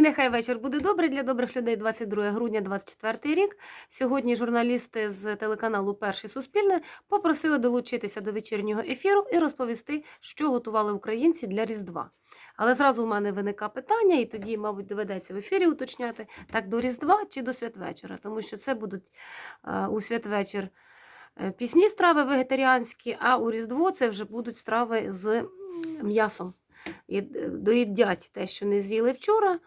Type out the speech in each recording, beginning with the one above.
Нехай вечір буде добрий для добрих людей 22 грудня 24 рік. Сьогодні журналісти з телеканалу Перший Суспільне попросили долучитися до вечірнього ефіру і розповісти, що готували українці для Різдва. Але зразу в мене виникає питання, і тоді, мабуть, доведеться в ефірі уточняти, так до Різдва чи до святвечора, тому що це будуть е, у святвечір е, пісні страви вегетаріанські, а у Різдво це вже будуть страви з м'ясом. Е, доїдять те, що не з'їли вчора,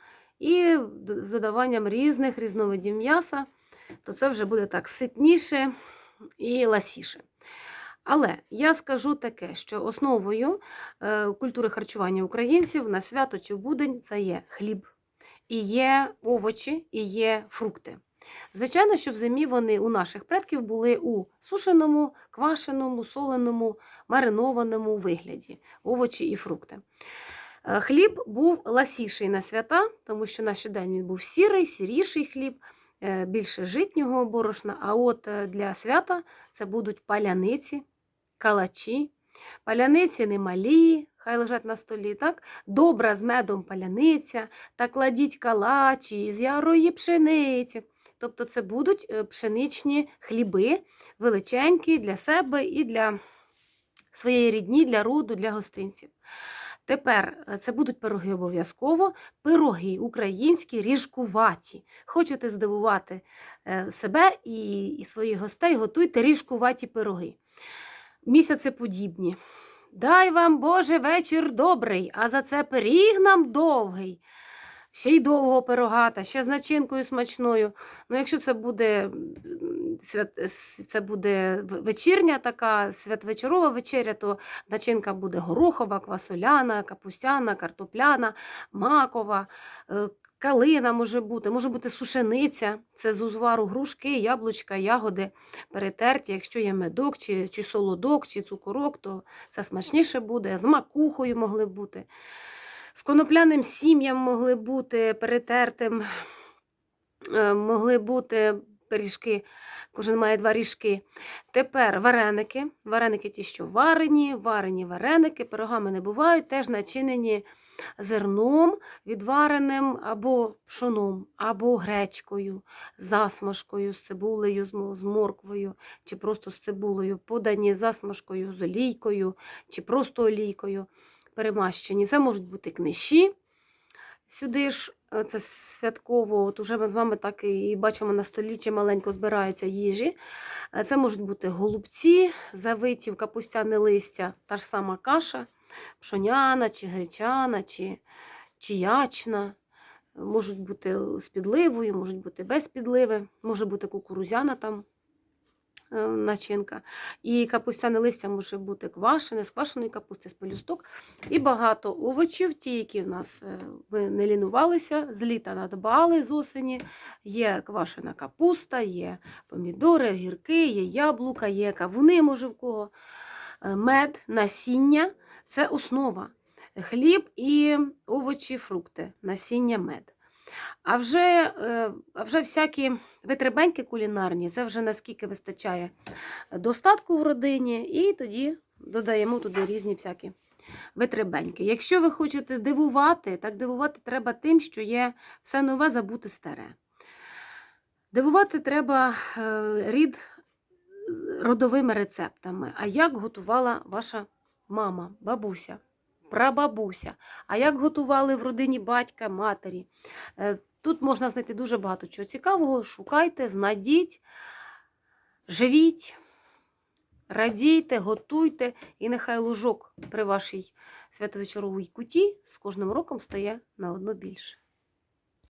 і з додаванням різних різновидів м'яса, то це вже буде так ситніше і ласіше. Але я скажу таке, що основою е, культури харчування українців на свято чи в будень це є хліб, і є овочі, і є фрукти. Звичайно, що в зимі вони у наших предків були у сушеному, квашеному, соленому, маринованому вигляді овочі і фрукти. Е, Хліб був ласіший на свята, тому що на щодень він був сірий, сіріший хліб, е, більше житнього борошна. А от е, для свята це будуть паляниці, калачі. Паляниці не малі, хай лежать на столі, так? Добра з медом паляниця, та кладіть калачі з ярої пшениці. Тобто це будуть е, пшеничні хліби, величенькі для себе і для своєї рідні, для роду, для гостинців. Тепер е, це будуть пироги обов'язково. Пироги українські, ріжкуваті. Хочете здивувати е, себе і, і своїх гостей, готуйте ріжкуваті пироги. Місяцеподібні. Дай вам, Боже, вечір добрий, а за це пиріг нам довгий. Ще й довго пирога, та ще з начинкою смачною. Ну, якщо це буде, свят, це буде вечірня така святвечорова вечеря, то начинка буде горохова, квасоляна, капустяна, картопляна, макова, е, калина може бути, може бути сушениця, це з узвару грушки, яблучка, ягоди перетерті. Якщо є медок, чи, чи солодок, чи цукорок, то це смачніше буде. З макухою могли бути. З конопляним сім'ям могли бути перетертим, е, могли бути пиріжки, кожен має два ріжки. Тепер вареники. Вареники ті, що варені, варені вареники, пирогами не бувають, теж начинені зерном відвареним або пшоном, або гречкою, засмажкою, з цибулею, з морквою, чи просто з цибулею, подані засмажкою, з олійкою, чи просто олійкою перемащені. Це можуть бути книжі. Сюди ж е, це святково, от уже ми з вами так і бачимо на столі, чи маленько збирається їжі. Е, Це можуть бути голубці, завиті в капустяне листя, та ж сама каша, пшоняна, чи гречана, чи, чи ячна. Можуть бути з підливою, можуть бути без підливи, може бути кукурузяна там начинка. І капустяне листя може бути квашене, з квашеної капусти, з пелюсток. І багато овочів, ті, які в нас е, ви не лінувалися, з літа надбали з осені. Є квашена капуста, є помідори, огірки, є яблука, є кавуни, може в кого. Е, Мед, насіння це основа. Хліб і овочі, фрукти, насіння, мед. А вже, е, а вже всякі витребеньки кулінарні, це вже наскільки вистачає достатку в родині, і тоді додаємо туди різні всякі витребеньки. Якщо ви хочете дивувати, так дивувати треба тим, що є все нове забути старе. Дивувати треба е, рід родовими рецептами. А як готувала ваша мама, бабуся, прабабуся, а як готували в родині батька, матері. Е, Тут можна знайти дуже багато чого цікавого. Шукайте, знайдіть, живіть, радійте, готуйте, і нехай ложок при вашій святовечоровій куті з кожним роком стає на одно більше.